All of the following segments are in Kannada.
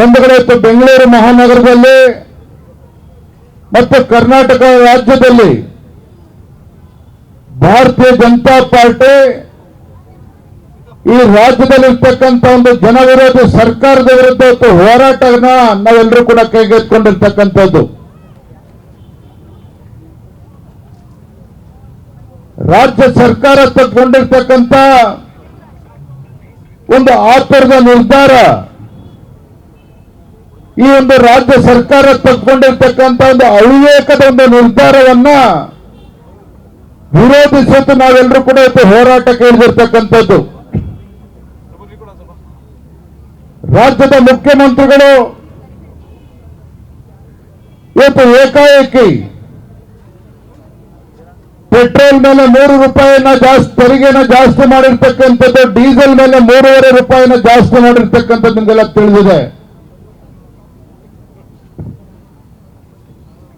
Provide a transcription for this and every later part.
ಬಂಧುಗಳೇ ಇವತ್ತು ಬೆಂಗಳೂರು ಮಹಾನಗರದಲ್ಲಿ, ಮತ್ತು ಕರ್ನಾಟಕ ರಾಜ್ಯದಲ್ಲಿ ಭಾರತೀಯ ಜನತಾ ಪಾರ್ಟಿ ಈ ರಾಜ್ಯದಲ್ಲಿರ್ತಕ್ಕಂಥ ಒಂದು ಜನವಿರೋಧಿ ಸರ್ಕಾರದ ವಿರುದ್ಧ ಹೋರಾಟನ ನಾವೆಲ್ಲರೂ ಕೂಡ ಕೈಗೆತ್ತಿಕೊಂಡಿರ್ತಕ್ಕಂಥದ್ದು ರಾಜ್ಯ ಸರ್ಕಾರ ತಗೊಂಡಿರ್ತಕ್ಕಂಥ ಒಂದು ಆತರದ ನಿರ್ಧಾರ ಈ ಒಂದು ರಾಜ್ಯ ಸರ್ಕಾರ ತಗೊಂಡಿರ್ತಕ್ಕಂಥ ಒಂದು ಅವಿವೇಕದ ಒಂದು ನಿರ್ಧಾರವನ್ನ ವಿರೋಧಿಸಿದ್ದು ನಾವೆಲ್ಲರೂ ಕೂಡ ಇವತ್ತು ಹೋರಾಟ ಇಳಿದಿರ್ತಕ್ಕಂಥದ್ದು. ರಾಜ್ಯದ ಮುಖ್ಯಮಂತ್ರಿಗಳು ಇವತ್ತು ಏಕಾಏಕಿ ಪೆಟ್ರೋಲ್ ಮೇಲೆ ಮೂರು ರೂಪಾಯಿನ ಜಾಸ್ತಿ, ತೆರಿಗೆನ ಜಾಸ್ತಿ ಮಾಡಿರ್ತಕ್ಕಂಥದ್ದು, ಡೀಸೆಲ್ ಮೇಲೆ ಮೂರುವರೆ ರೂಪಾಯಿನ ಜಾಸ್ತಿ ಮಾಡಿರ್ತಕ್ಕಂಥದ್ದು ನಿಮಗೆಲ್ಲ ತಿಳಿದಿದೆ.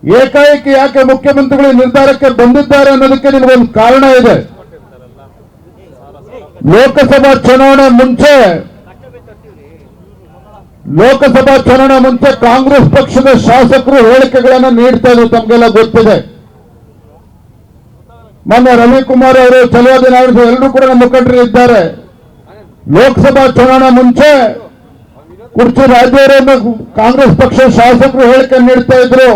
ಏಕಾಏಕಿ ಯಾಕೆ ಮುಖ್ಯಮಂತ್ರಿಗಳು ನಿರ್ಧಾರಕ್ಕೆ ಬಂದಿದ್ದಾರೆ ಅನ್ನೋದಕ್ಕೆ ನಿಮಗೆ ಒಂದು ಕಾರಣ ಇದೆ. ಲೋಕಸಭಾ ಚುನಾವಣೆ ಮುಂಚೆ, ಲೋಕಸಭಾ ಚುನಾವಣೆ ಮುಂಚೆ ಕಾಂಗ್ರೆಸ್ ಪಕ್ಷದ ಶಾಸಕರು ಹೇಳಿಕೆಗಳನ್ನು ನೀಡ್ತಾ ಇದ್ರು, ತಮಗೆಲ್ಲ ಗೊತ್ತಿದೆ. ಮೊನ್ನೆ ರವಿಕುಮಾರ್ ಅವರು ಚಲೋ ದಿನ ಎಲ್ಲರೂ ಕೂಡ ಮುಖಂಡರು ಇದ್ದಾರೆ. ಲೋಕಸಭಾ ಚುನಾವಣೆ ಮುಂಚೆ ಕುರ್ಚಿ ರಾಜ್ಯವರನ್ನು ಕಾಂಗ್ರೆಸ್ ಪಕ್ಷದ ಶಾಸಕರು ಹೇಳಿಕೆ ನೀಡ್ತಾ ಇದ್ರು.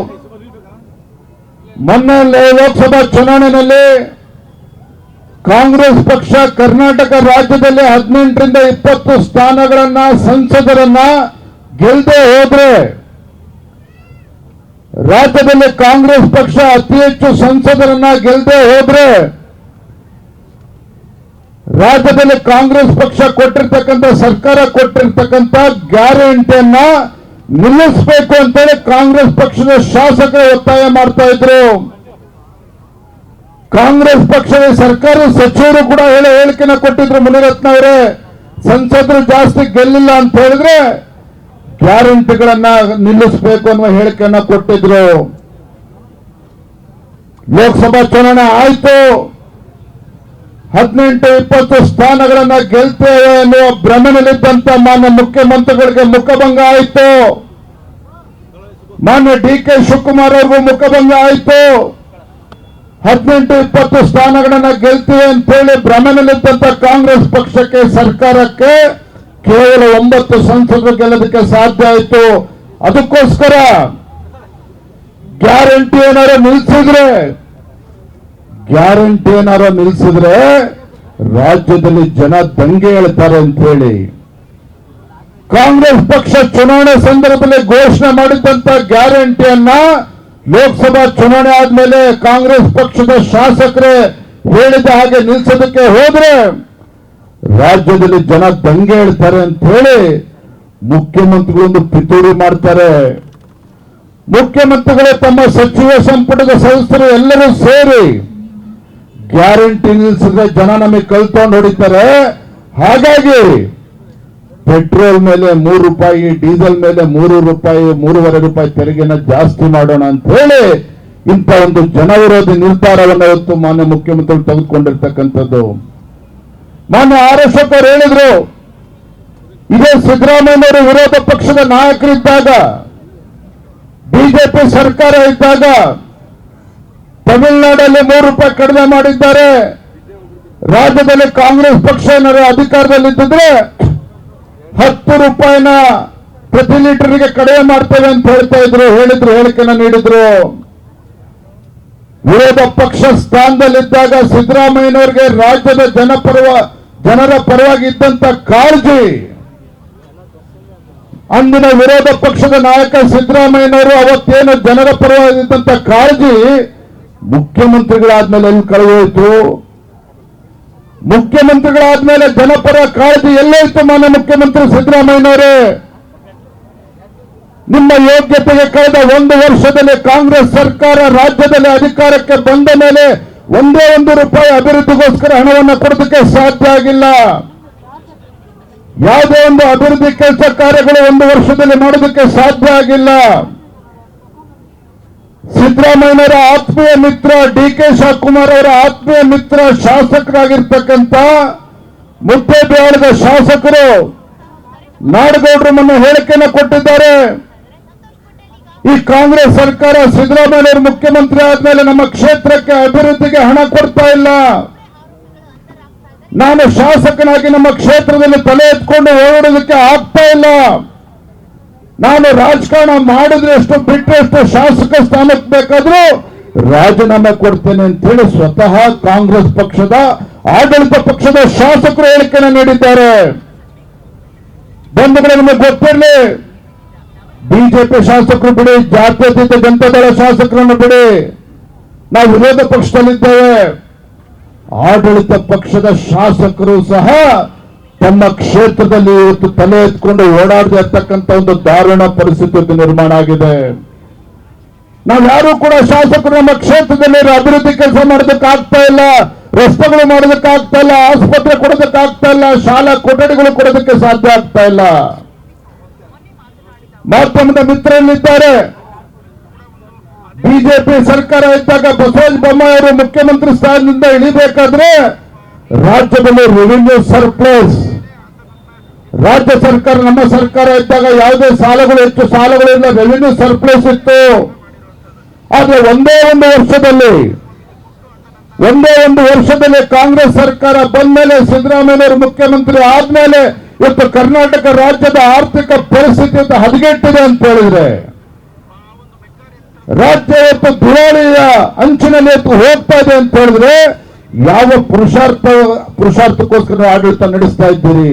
ಮೊನ್ನೆ ಲೋಕಸಭಾ ಚುನಾವಣೆಯಲ್ಲಿ ಕಾಂಗ್ರೆಸ್ ಪಕ್ಷ ಕರ್ನಾಟಕ ರಾಜ್ಯದಲ್ಲಿ ಹದಿನೆಂಟರಿಂದ ಇಪ್ಪತ್ತು ಸ್ಥಾನಗಳನ್ನ ಸಂಸದರನ್ನ ಗೆಲ್ಲದೆ ಹೋದ್ರೆ ರಾಜ್ಯದಲ್ಲಿ ಕಾಂಗ್ರೆಸ್ ಪಕ್ಷ ಅತಿ ಹೆಚ್ಚು ಸಂಸದರನ್ನ ಗೆಲ್ಲದೆ ಹೋದ್ರೆ ರಾಜ್ಯದಲ್ಲಿ ಕಾಂಗ್ರೆಸ್ ಪಕ್ಷ ಕೊಟ್ಟಿರ್ತಕ್ಕಂಥ ಸರ್ಕಾರ ಕೊಟ್ಟಿರ್ತಕ್ಕಂಥ ಗ್ಯಾರಂಟಿಯನ್ನ ನಿಲ್ಲಿಸಬೇಕು ಅಂತೇಳಿ ಕಾಂಗ್ರೆಸ್ ಪಕ್ಷದ ಶಾಸಕರು ಒತ್ತಾಯ ಮಾಡ್ತಾ ಇದ್ರು. ಕಾಂಗ್ರೆಸ್ ಪಕ್ಷದ ಸರ್ಕಾರ ಸಚಿವರು ಕೂಡ ಹೇಳಿ ಹೇಳಿಕೆನ ಕೊಟ್ಟಿದ್ರು ಮುನಿರತ್ನ ಅವರೇ. ಸಂಸದರು ಜಾಸ್ತಿ ಗೆಲ್ಲಿಲ್ಲ ಅಂತ ಹೇಳಿದ್ರೆ ಗ್ಯಾರಂಟಿಗಳನ್ನ ನಿಲ್ಲಿಸಬೇಕು ಅನ್ನುವ ಹೇಳಿಕೆಯನ್ನ ಕೊಟ್ಟಿದ್ರು. ಲೋಕಸಭಾ ಚುನಾವಣೆ ಆಯ್ತು. ಹದಿನೆಂಟು, ಇಪ್ಪತ್ತು ಸ್ಥಾನಗಳನ್ನ ಗೆಲ್ತೇವೆ ಎನ್ನುವ ಭ್ರಮನಲ್ಲಿದ್ದಂತ ಮಾನ್ಯ ಮುಖ್ಯಮಂತ್ರಿಗಳಿಗೆ ಮುಖಭಂಗ ಆಯ್ತು. ಮಾನ್ಯ ಡಿ ಕೆ ಶಿವಕುಮಾರ್ ಅವ್ರಿಗೂ ಮುಖಭಂಗ ಆಯ್ತು. ಹದಿನೆಂಟು, ಇಪ್ಪತ್ತು ಸ್ಥಾನಗಳನ್ನ ಗೆಲ್ತೀವಿ ಅಂತೇಳಿ ಭ್ರಮನಲ್ಲಿದ್ದಂತ ಕಾಂಗ್ರೆಸ್ ಪಕ್ಷಕ್ಕೆ, ಸರ್ಕಾರಕ್ಕೆ ಕೇವಲ ಒಂಬತ್ತು ಸಂಸದರು ಗೆಲ್ಲೋದಕ್ಕೆ ಸಾಧ್ಯ ಆಯಿತು. ಅದಕ್ಕೋಸ್ಕರ ಗ್ಯಾರಂಟಿ ಏನಾದ್ರು ನಿಲ್ಸಿದ್ರೆ ಗ್ಯಾರಂಟಿ ಏನಾರ ನಿಲ್ಸಿದ್ರೆ ರಾಜ್ಯದಲ್ಲಿ ಜನ ದಂಗೆ ಹೇಳ್ತಾರೆ ಅಂತ ಹೇಳಿ. ಕಾಂಗ್ರೆಸ್ ಪಕ್ಷ ಚುನಾವಣೆ ಸಂದರ್ಭದಲ್ಲಿ ಘೋಷಣೆ ಮಾಡಿದ್ದಂತ ಗ್ಯಾರಂಟಿಯನ್ನ ಲೋಕಸಭಾ ಚುನಾವಣೆ ಆದ್ಮೇಲೆ ಕಾಂಗ್ರೆಸ್ ಪಕ್ಷದ ಶಾಸಕರೇ ಹೇಳಿದ ಹಾಗೆ ನಿಲ್ಸೋದಕ್ಕೆ ಹೋದ್ರೆ ರಾಜ್ಯದಲ್ಲಿ ಜನ ದಂಗೆ ಹೇಳ್ತಾರೆ ಅಂತ ಹೇಳಿ ಮುಖ್ಯಮಂತ್ರಿಗಳೊಂದು ಪಿತೂರಿ ಮಾಡ್ತಾರೆ. ಮುಖ್ಯಮಂತ್ರಿಗಳು ತಮ್ಮ ಸಚಿವ ಸಂಪುಟದ ಸದಸ್ಯರು ಎಲ್ಲರೂ ಸೇರಿ ಗ್ಯಾರಂಟಿ ನಿಲ್ಲಿಸಿದ್ರೆ ಜನ ನಮಗೆ ಕಳ್ಕೊಂಡು ಹೊಡಿತಾರೆ. ಹಾಗಾಗಿ ಪೆಟ್ರೋಲ್ ಮೇಲೆ ಮೂರು ರೂಪಾಯಿ, ಡೀಸೆಲ್ ಮೇಲೆ ಮೂರು ರೂಪಾಯಿ, ಮೂರುವರೆ ರೂಪಾಯಿ ತೆರಿಗೆನ ಜಾಸ್ತಿ ಮಾಡೋಣ ಅಂತ ಹೇಳಿ ಇಂಥ ಒಂದು ಜನವಿರೋಧಿ ನಿರ್ಧಾರವನ್ನು ಇವತ್ತು ಮಾನ್ಯ ಮುಖ್ಯಮಂತ್ರಿ ತೆಗೆದುಕೊಂಡಿರ್ತಕ್ಕಂಥದ್ದು. ಮಾನ್ಯ ಆರ್ ಅಶೋಕ್ ಅವರು ಹೇಳಿದ್ರು, ಇದೇ ಸಿದ್ದರಾಮಯ್ಯನವರು ವಿರೋಧ ಪಕ್ಷದ ನಾಯಕರಿದ್ದಾಗ, ಬಿಜೆಪಿ ಸರ್ಕಾರ ಇದ್ದಾಗ ತಮಿಳುನಾಡಲ್ಲಿ ಮೂರು ರೂಪಾಯಿ ಕಡಿಮೆ ಮಾಡಿದ್ದಾರೆ. ರಾಜ್ಯದಲ್ಲಿ ಕಾಂಗ್ರೆಸ್ ಪಕ್ಷ ಏನಾದ್ರು ಅಧಿಕಾರದಲ್ಲಿದ್ದಿದ್ರೆ ಹತ್ತು ರೂಪಾಯಿನ ಪ್ರತಿ ಲೀಟರ್ಗೆ ಕಡಿಮೆ ಮಾಡ್ತೇವೆ ಅಂತ ಹೇಳ್ತಾ ಇದ್ರು, ಹೇಳಿದ್ರು, ಹೇಳಿಕೆನ ನೀಡಿದ್ರು. ವಿರೋಧ ಪಕ್ಷ ಸ್ಥಾನದಲ್ಲಿದ್ದಾಗ ಸಿದ್ದರಾಮಯ್ಯನವರಿಗೆ ರಾಜ್ಯದ ಜನಪರವ, ಜನರ ಪರವಾಗಿ ಇದ್ದಂತ ಕಾಳಜಿ. ಅಂದಿನ ವಿರೋಧ ಪಕ್ಷದ ನಾಯಕ ಸಿದ್ದರಾಮಯ್ಯನವರು ಅವತ್ತೇನು ಜನರ ಪರವಾಗಿದ್ದಂತ ಕಾಳಜಿ ಮುಖ್ಯಮಂತ್ರಿಗಳಾದ್ಮೇಲೆ ಎಲ್ಲಿ ಕಳೆದೋಯ್ತು ಮುಖ್ಯಮಂತ್ರಿಗಳಾದ್ಮೇಲೆ ಜನಪರ ಕಾಳಜಿ ಎಲ್ಲೋಯ್ತು ಮಾನ್ಯ ಮುಖ್ಯಮಂತ್ರಿ ಸಿದ್ದರಾಮಯ್ಯನವರೇ? ನಿಮ್ಮ ಯೋಗ್ಯತೆಗೆ ಕಳೆದ ಒಂದು ವರ್ಷದಲ್ಲಿ ಕಾಂಗ್ರೆಸ್ ಸರ್ಕಾರ ರಾಜ್ಯದಲ್ಲಿ ಅಧಿಕಾರಕ್ಕೆ ಬಂದ ಮೇಲೆ ಒಂದೇ ಒಂದು ರೂಪಾಯಿ ಅಭಿವೃದ್ಧಿಗೋಸ್ಕರ ಹಣವನ್ನು ಕೊಡೋದಕ್ಕೆ ಸಾಧ್ಯ ಆಗಿಲ್ಲ. ಯಾವುದೇ ಒಂದು ಅಭಿವೃದ್ಧಿ ಕೆಲಸ ಕಾರ್ಯಗಳು ಒಂದು ವರ್ಷದಲ್ಲಿ ಮಾಡೋದಕ್ಕೆ ಸಾಧ್ಯ ಆಗಿಲ್ಲ. ಸಿದ್ದರಾಮಯ್ಯನವರ ಆತ್ಮೀಯ ಮಿತ್ರ ಡಿ ಕೆ ಶಿವಕುಮಾರ್ ಅವರ ಆತ್ಮೀಯ ಮಿತ್ರ ಶಾಸಕರಾಗಿರ್ತಕ್ಕಂಥ ಮುದ್ದೇಬಿಹಾಳದ ಶಾಸಕರು ನಾಡಗೌಡರು ಮೊನ್ನೆ ಹೇಳಿಕೆಯನ್ನು ಕೊಟ್ಟಿದ್ದಾರೆ. ಈ ಕಾಂಗ್ರೆಸ್ ಸರ್ಕಾರ ಸಿದ್ದರಾಮಯ್ಯ ಮುಖ್ಯಮಂತ್ರಿ ಆದ್ಮೇಲೆ ನಮ್ಮ ಕ್ಷೇತ್ರಕ್ಕೆ ಅಭಿವೃದ್ಧಿಗೆ ಹಣ ಕೊಡ್ತಾ ಇಲ್ಲ. ನಾನು ಶಾಸಕನಾಗಿ ನಮ್ಮ ಕ್ಷೇತ್ರದಲ್ಲಿ ತಲೆ ಎತ್ಕೊಂಡು ಓಡೋದಕ್ಕೆ ಆಗ್ತಾ ಇಲ್ಲ. ನಾನು ರಾಜಕಾರಣ ಮಾಡಿದ್ರೆ ಎಷ್ಟು ಬಿಟ್ಟರೆ ಎಷ್ಟು ಶಾಸಕ ಸ್ಥಾನಕ್ಕೆ ಬೇಕಾದ್ರೂ ರಾಜೀನಾಮೆ ಕೊಡ್ತೇನೆ ಅಂತ ಹೇಳಿ ಸ್ವತಃ ಕಾಂಗ್ರೆಸ್ ಪಕ್ಷದ, ಆಡಳಿತ ಪಕ್ಷದ ಶಾಸಕರು ಹೇಳಿಕೆಯನ್ನು ನೀಡಿದ್ದಾರೆ. ಬಂಧುಗಳೇ, ನಿಮಗೆ ಗೊತ್ತಿರಲಿ, ಬಿಜೆಪಿ ಶಾಸಕರು ಬಿಡಿ, ಜಾತ್ಯತೀತ ಜನತಾದಳ ಶಾಸಕರನ್ನು ಬಿಡಿ. ನಾವು ವಿರೋಧ ಪಕ್ಷದಲ್ಲಿದ್ದೇವೆ. ಆಡಳಿತ ಪಕ್ಷದ ಶಾಸಕರು ಸಹ ತಮ್ಮ ಕ್ಷೇತ್ರದಲ್ಲಿ ಇವತ್ತು ತಲೆ ಎತ್ಕೊಂಡು ಓಡಾಡದೆ ಇರ್ತಕ್ಕಂಥ ಒಂದು ದಾರುಣ ಪರಿಸ್ಥಿತಿ ನಿರ್ಮಾಣ ಆಗಿದೆ. ನಾವ್ಯಾರು ಕೂಡ ಶಾಸಕರು ನಮ್ಮ ಕ್ಷೇತ್ರದಲ್ಲಿ ಅಭಿವೃದ್ಧಿ ಕೆಲಸ ಮಾಡೋದಕ್ಕಾಗ್ತಾ ಇಲ್ಲ, ರಸ್ತೆಗಳು ಮಾಡೋದಕ್ಕಾಗ್ತಾ ಇಲ್ಲ, ಆಸ್ಪತ್ರೆ ಕೊಡೋದಕ್ಕಾಗ್ತಾ ಇಲ್ಲ, ಶಾಲಾ ಕೊಠಡಿಗಳು ಕೊಡೋದಕ್ಕೆ ಸಾಧ್ಯ ಆಗ್ತಾ ಇಲ್ಲ. ಮಾಧ್ಯಮದ ಮಿತ್ರರಲ್ಲಿದ್ದಾರೆ. ಬಿಜೆಪಿ ಸರ್ಕಾರ ಇದ್ದಾಗ ಬಸವರಾಜ ಬೊಮ್ಮಾಯಿ ಅವರು ಮುಖ್ಯಮಂತ್ರಿ ಸ್ಥಾನದಿಂದ ಇಳಿಬೇಕಾದ್ರೆ ರಾಜ್ಯದಲ್ಲಿ ರೆವಿನ್ಯೂ ಸರ್ಪ್ಲಸ್ ರಾಜ್ಯ ಸರ್ಕಾರ, ನಮ್ಮ ಸರ್ಕಾರ ಇದ್ದಾಗ ಯಾವುದೇ ಸಾಲಗಳು ಹೆಚ್ಚು ಸಾಲಗಳಿಂದ ರೆವಿನ್ಯೂ ಸರ್ಪ್ಲಸ್ ಇತ್ತು. ಆದ್ರೆ ಒಂದೇ ಒಂದು ವರ್ಷದಲ್ಲಿ, ಒಂದೇ ಒಂದು ವರ್ಷದಲ್ಲಿ ಕಾಂಗ್ರೆಸ್ ಸರ್ಕಾರ ಬಂದ ಮೇಲೆ ಸಿದ್ದರಾಮಯ್ಯವರು ಮುಖ್ಯಮಂತ್ರಿ ಆದ್ಮೇಲೆ ಇವತ್ತು ಕರ್ನಾಟಕ ರಾಜ್ಯದ ಆರ್ಥಿಕ ಪರಿಸ್ಥಿತಿ ಅಂತ ಹದಗೆಟ್ಟಿದೆ ಅಂತ ಹೇಳಿದ್ರೆ, ರಾಜ್ಯ ಇವತ್ತು ದುರಾಳಿಯ ಅಂಚಿನಲ್ಲಿ ಇವತ್ತು ಹೋಗ್ತಾ ಇದೆ ಅಂತ ಹೇಳಿದ್ರೆ ಯಾವ ಪುರುಷಾರ್ಥ, ಪುರುಷಾರ್ಥಕ್ಕೋಸ್ಕರ ಆಡಳಿತ ನಡೆಸ್ತಾ ಇದ್ದೀರಿ?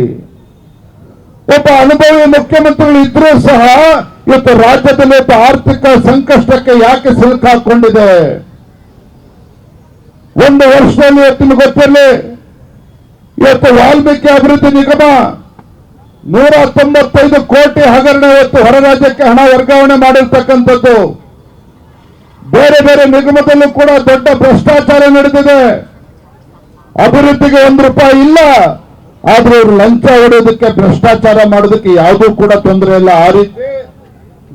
ಒಬ್ಬ ಅನುಭವಿ ಮುಖ್ಯಮಂತ್ರಿಗಳು ಇದ್ರೂ ಸಹ ಇವತ್ತು ರಾಜ್ಯದಲ್ಲಿ ಆರ್ಥಿಕ ಸಂಕಷ್ಟಕ್ಕೆ ಯಾಕೆ ಸಿಲುಕಾಕೊಂಡಿದೆ ಒಂದು ವರ್ಷದಲ್ಲಿ ಇವತ್ತಿನ ಗೊತ್ತಿರಲಿ, ಇವತ್ತು ವಾಲ್ಮೀಕಿ ಅಭಿವೃದ್ಧಿ ನಿಗಮ ನೂರ ತೊಂಬತ್ತೈದು ಕೋಟಿ ಹಗರಣ ಇವತ್ತು ಹೊರ ರಾಜ್ಯಕ್ಕೆ ಹಣ ವರ್ಗಾವಣೆ ಮಾಡಿರ್ತಕ್ಕಂಥದ್ದು. ಬೇರೆ ಬೇರೆ ನಿಗಮದಲ್ಲೂ ಕೂಡ ದೊಡ್ಡ ಭ್ರಷ್ಟಾಚಾರ ನಡೆದಿದೆ. ಅಭಿವೃದ್ಧಿಗೆ ಒಂದು ರೂಪಾಯಿ ಇಲ್ಲ, ಆದ್ರೆ ಇವ್ರು ಲಂಚ ಹೊಡೆಯೋದಕ್ಕೆ, ಭ್ರಷ್ಟಾಚಾರ ಮಾಡೋದಕ್ಕೆ ಯಾವುದೂ ಕೂಡ ತೊಂದರೆ ಇಲ್ಲ. ಆ ರೀತಿ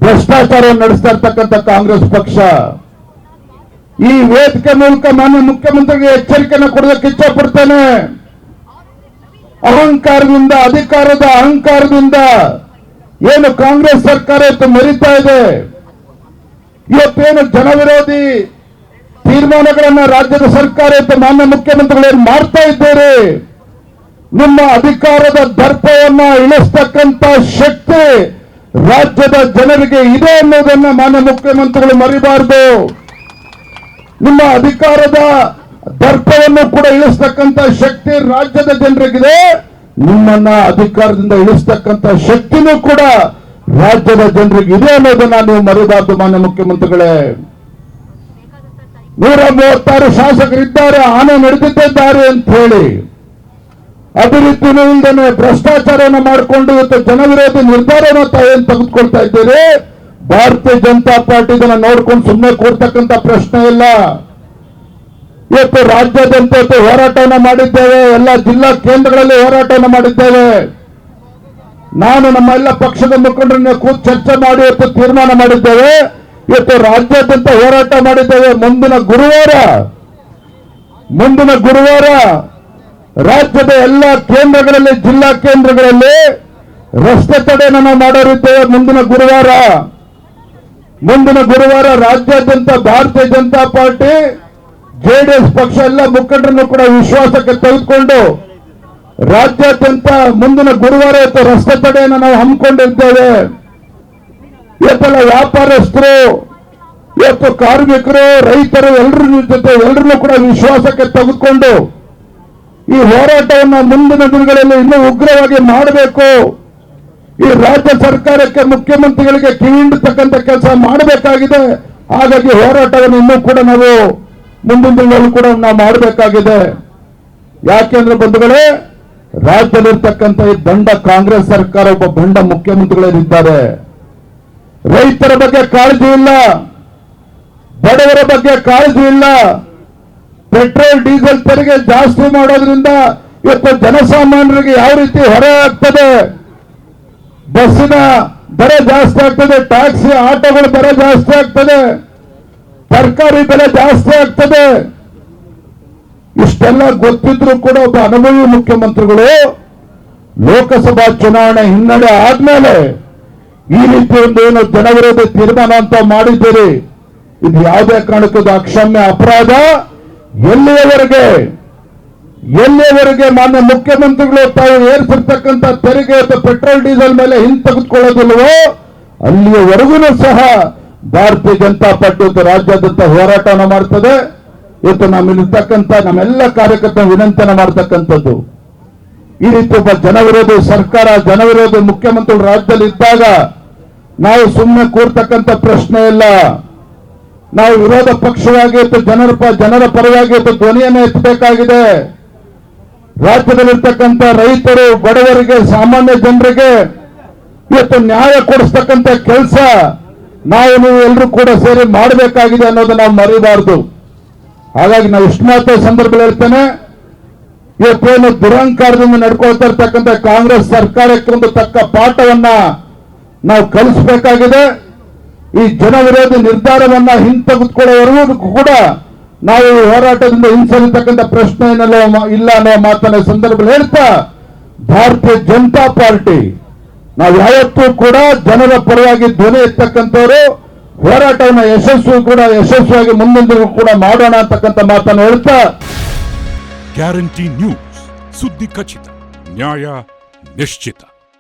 ಭ್ರಷ್ಟಾಚಾರ ನಡೆಸ್ತಾ ಇರ್ತಕ್ಕಂಥ ಕಾಂಗ್ರೆಸ್ ಪಕ್ಷ, ಈ ವೇದಿಕೆ ಮೂಲಕ ಮಾನ್ಯ ಮುಖ್ಯಮಂತ್ರಿಗೆ ಎಚ್ಚರಿಕೆಯನ್ನು ಕೊಡೋದಕ್ಕೆ ಇಚ್ಛೆ ಪಡ್ತೇನೆ ಅಹಂಕಾರದಿಂದ, ಅಧಿಕಾರದ ಅಹಂಕಾರದಿಂದ ಏನು ಕಾಂಗ್ರೆಸ್ ಸರ್ಕಾರ ಇವತ್ತು ಮರಿತಾ ಇದೆ. ಇವತ್ತೇನು ಜನವಿರೋಧಿ ತೀರ್ಮಾನಗಳನ್ನ ರಾಜ್ಯದ ಸರ್ಕಾರ ಇದ್ದ ಮಾನ್ಯ ಮುಖ್ಯಮಂತ್ರಿಗಳು ಮಾರ್ತಾ ಮಾಡ್ತಾ ಇದ್ದೀರಿ. ನಿಮ್ಮ ಅಧಿಕಾರದ ದರ್ಪವನ್ನ ಇಳಿಸ್ತಕ್ಕಂತ ಶಕ್ತಿ ರಾಜ್ಯದ ಜನರಿಗೆ ಇದೆ ಅನ್ನೋದನ್ನ ಮಾನ್ಯ ಮುಖ್ಯಮಂತ್ರಿಗಳು ಮರಿಬಾರದು. ನಿಮ್ಮ ಅಧಿಕಾರದ ದರ್ಪವನ್ನು ಕೂಡ ಇಳಿಸ್ತಕ್ಕಂತ ಶಕ್ತಿ ರಾಜ್ಯದ ಜನರಿಗಿದೆ. ನಿಮ್ಮನ್ನ ಅಧಿಕಾರದಿಂದ ಇಳಿಸ್ತಕ್ಕಂತ ಶಕ್ತಿನೂ ಕೂಡ ರಾಜ್ಯದ ಜನರಿಗೆ ಇದೆ ಅನ್ನೋದನ್ನ ನೀವು ಮರಿಬಾರ್ದು ಮಾನ್ಯ ಮುಖ್ಯಮಂತ್ರಿಗಳೇ. ನೂರ ಮೂವತ್ತಾರು ಶಾಸಕರಿದ್ದಾರೆ, ಆನೆ ನಡೆದಿದ್ದಾರೆ ಅಂತ ಹೇಳಿ ಅಭಿವೃದ್ಧಿನೂ ಇಲ್ಲದೆ ಭ್ರಷ್ಟಾಚಾರವನ್ನು ಮಾಡಿಕೊಂಡು ಇವತ್ತು ಜನವಿರೋಧಿ ನಿರ್ಧಾರನ ತಾವೇನು ತೆಗೆದುಕೊಳ್ತಾ ಇದ್ದೀರಿ. ಭಾರತೀಯ ಜನತಾ ಪಾರ್ಟಿ ಇದನ್ನ ನೋಡ್ಕೊಂಡು ಸುಮ್ಮನೆ ಕೂರ್ತಕ್ಕಂಥ ಪ್ರಶ್ನೆ ಇಲ್ಲ. ಇವತ್ತು ರಾಜ್ಯಾದ್ಯಂತ ಹೋರಾಟವನ್ನು ಮಾಡಿದ್ದೇವೆ, ಎಲ್ಲ ಜಿಲ್ಲಾ ಕೇಂದ್ರಗಳಲ್ಲಿ ಹೋರಾಟವನ್ನು ಮಾಡಿದ್ದೇವೆ. ನಾನು ನಮ್ಮ ಎಲ್ಲ ಪಕ್ಷದ ಮುಖಂಡರನ್ನ ಕೂತು ಚರ್ಚೆ ಮಾಡಿ, ಇವತ್ತು ತೀರ್ಮಾನ ಮಾಡಿದ್ದೇವೆ. ಇವತ್ತು ರಾಜ್ಯಾದ್ಯಂತ ಹೋರಾಟ ಮಾಡಿದ್ದೇವೆ. ಮುಂದಿನ ಗುರುವಾರ ಮುಂದಿನ ಗುರುವಾರ ರಾಜ್ಯದ ಎಲ್ಲ ಕೇಂದ್ರಗಳಲ್ಲಿ, ಜಿಲ್ಲಾ ಕೇಂದ್ರಗಳಲ್ಲಿ ರಸ್ತೆ ತಡೆಯನ್ನು ನಾವು ಮುಂದಿನ ಗುರುವಾರ ಮುಂದಿನ ಗುರುವಾರ ರಾಜ್ಯಾದ್ಯಂತ ಭಾರತೀಯ ಜನತಾ ಪಾರ್ಟಿ ಜೆಡಿಎಸ್ ಪಕ್ಷ ಎಲ್ಲ ಮುಖಂಡರನ್ನು ಕೂಡ ವಿಶ್ವಾಸಕ್ಕೆ ತೆಗೆದುಕೊಂಡು ರಾಜ್ಯಾದ್ಯಂತ ಮುಂದಿನ ಗುರುವಾರ ರಸ್ತೆ ತಡೆಯನ್ನು ನಾವು ಹಮ್ಮಿಕೊಂಡಿದ್ದೇವೆ. ಇವತ್ತೆಲ್ಲ ವ್ಯಾಪಾರಸ್ಥರು ಇವತ್ತು ಕಾರ್ಮಿಕರು, ರೈತರು ಎಲ್ಲರ ಜೊತೆ ಎಲ್ಲರನ್ನೂ ಕೂಡ ವಿಶ್ವಾಸಕ್ಕೆ ತೆಗೆದುಕೊಂಡು ಈ ಹೋರಾಟವನ್ನು ಮುಂದಿನ ದಿನಗಳಲ್ಲಿ ಇನ್ನೂ ಉಗ್ರವಾಗಿ ಮಾಡಬೇಕು. ಈ ರಾಜ್ಯ ಸರ್ಕಾರಕ್ಕೆ, ಮುಖ್ಯಮಂತ್ರಿಗಳಿಗೆ ಕಿವಿಂಡತಕ್ಕಂಥ ಕೆಲಸ ಮಾಡಬೇಕಾಗಿದೆ. ಹಾಗಾಗಿ ಹೋರಾಟವನ್ನು ಇನ್ನೂ ಕೂಡ ನಾವು ಮುಂದಿನ ದಿನಗಳಲ್ಲಿ ಕೂಡ ನಾವು ಮಾಡಬೇಕಾಗಿದೆ. ಯಾಕೆಂದ್ರೆ ಬಂಧುಗಳೇ, ರಾಜ್ಯದಲ್ಲಿರ್ತಕ್ಕಂಥ ಈ ದಂಡ ಕಾಂಗ್ರೆಸ್ ಸರ್ಕಾರ ಒಬ್ಬ ಬಂಡ ಮುಖ್ಯಮಂತ್ರಿಗಳಿದ್ದಾರೆ ರೈತರ ಬಗ್ಗೆ ಕಾಳಜಿ ಇಲ್ಲ, ಬಡವರ ಬಗ್ಗೆ ಕಾಳಜಿ ಇಲ್ಲ, ಪೆಟ್ರೋಲ್, ಡೀಸೆಲ್ ತೆರಿಗೆ ಜಾಸ್ತಿ ಮಾಡೋದ್ರಿಂದ ಇವತ್ತು ಜನಸಾಮಾನ್ಯರಿಗೆ ಯಾವ ರೀತಿ ಹೊರೆ ಆಗ್ತದೆ? ಬಸ್ಸಿನ ದರ ಜಾಸ್ತಿ ಆಗ್ತದೆ, ಟ್ಯಾಕ್ಸಿ ಆಟೋಗಳ ಬೆಲೆ ಜಾಸ್ತಿ ಆಗ್ತದೆ, ತರಕಾರಿ ಬೆಲೆ ಜಾಸ್ತಿ ಆಗ್ತದೆ. ಇಷ್ಟೆಲ್ಲ ಗೊತ್ತಿದ್ರು ಕೂಡ ಒಬ್ಬ ಅನುಭವಿ ಮುಖ್ಯಮಂತ್ರಿಗಳು ಲೋಕಸಭಾ ಚುನಾವಣೆ ಹಿನ್ನಡೆ ಆದ್ಮೇಲೆ ಈ ರೀತಿ ಒಂದು ಏನು ಜನವಿರೋಧಿ ತೀರ್ಮಾನ ಅಂತ ಮಾಡಿದ್ದೀರಿ? ಇದು ಯಾವುದೇ ಕಾರಣಕ್ಕೂ ಅಕ್ಷಮ್ಯ ಅಪರಾಧ. ಎಲ್ಲಿಯವರೆಗೆ? ಎಲ್ಲಿಯವರೆಗೆ ಮಾನ್ಯ ಮುಖ್ಯಮಂತ್ರಿಗಳು ತಾವು ಏರಿಸಿರ್ತಕ್ಕಂಥ ತೆರಿಗೆ ಅಥವಾ ಪೆಟ್ರೋಲ್, ಡೀಸೆಲ್ ಮೇಲೆ ಹಿಂತೆಗೆದುಕೊಳ್ಳೋದಿಲ್ವೋ, ಅಲ್ಲಿಯವರೆಗೂ ಸಹ ಭಾರತೀಯ ಜನತಾ ಪಾರ್ಟಿ ರಾಜ್ಯಾದ್ಯಂತ ಹೋರಾಟವನ್ನು ಮಾಡ್ತದೆ. ಇವತ್ತು ನಮ್ಮಲ್ಲಿರ್ತಕ್ಕಂಥ ನಮ್ಮೆಲ್ಲ ಕಾರ್ಯಕರ್ತರ ವಿನಂತನ ಮಾಡ್ತಕ್ಕಂಥದ್ದು. ಈ ರೀತಿ ಒಬ್ಬ ಜನವಿರೋಧಿ ಸರ್ಕಾರ, ಜನವಿರೋಧಿ ಮುಖ್ಯಮಂತ್ರಿಗಳು ರಾಜ್ಯದಲ್ಲಿ ಇದ್ದಾಗ ನಾವು ಸುಮ್ಮನೆ ಕೂರ್ತಕ್ಕಂಥ ಪ್ರಶ್ನೆ ಇಲ್ಲ. ನಾವು ವಿರೋಧ ಪಕ್ಷವಾಗಿ ಜನರ ಜನರ ಪರವಾಗಿ ಧ್ವನಿಯನ್ನು ಎತ್ತಬೇಕಾಗಿದೆ. ರಾಜ್ಯದಲ್ಲಿರ್ತಕ್ಕಂಥ ರೈತರು, ಬಡವರಿಗೆ, ಸಾಮಾನ್ಯ ಜನರಿಗೆ ಇವತ್ತು ನ್ಯಾಯ ಕೊಡಿಸ್ತಕ್ಕಂಥ ಕೆಲಸ ನಾವು ನೀವು ಎಲ್ಲರೂ ಕೂಡ ಸೇರಿ ಮಾಡಬೇಕಾಗಿದೆ ಅನ್ನೋದನ್ನ ನಾವು ಮರಿಬಾರ್ದು. ಹಾಗಾಗಿ ನಾವು ಮಾತ್ರ ಸಂದರ್ಭದಲ್ಲಿ ಹೇಳ್ತೇನೆ, ಇವತ್ತೇನು ದುರಂಕಾರದಿಂದ ನಡ್ಕೊಳ್ತಾ ಇರ್ತಕ್ಕಂಥ ಕಾಂಗ್ರೆಸ್ ಸರ್ಕಾರಕ್ಕೆ ಒಂದು ತಕ್ಕ ಪಾಠವನ್ನ ನಾವು ಕಲಿಸಬೇಕಾಗಿದೆ. ಈ ಜನವಿರೋಧಿ ನಿರ್ಧಾರವನ್ನ ಹಿಂತೆಗೆದುಕೊಳ್ಳೋವರೆಗೂ ಕೂಡ ನಾವು ಹೋರಾಟದಿಂದ ಹಿಂಸರಿತಕ್ಕಂಥ ಪ್ರಶ್ನೆ ಇಲ್ಲ ಅನ್ನೋ ಮಾತನ್ನ ಸಂದರ್ಭದಲ್ಲಿ ಹೇಳ್ತಾ, ಭಾರತೀಯ ಜನತಾ ಪಾರ್ಟಿ, ನಾವು ಯಾವತ್ತೂ ಕೂಡ ಜನರ ಪರವಾಗಿ ಧ್ವನಿ ಎತ್ತಕ್ಕಂಥವ್ರು, ಹೋರಾಟವನ್ನು ಯಶಸ್ವಿ ಕೂಡ ಯಶಸ್ವಿಯಾಗಿ ಮುಂದಿನ ಕೂಡ ಮಾಡೋಣ ಅಂತಕ್ಕಂಥ ಮಾತನ್ನು ಹೇಳ್ತಾ. ಗ್ಯಾರಂಟಿ ನ್ಯೂಸ್, ಸುದ್ದಿ ಖಚಿತ, ನ್ಯಾಯ ನಿಶ್ಚಿತ.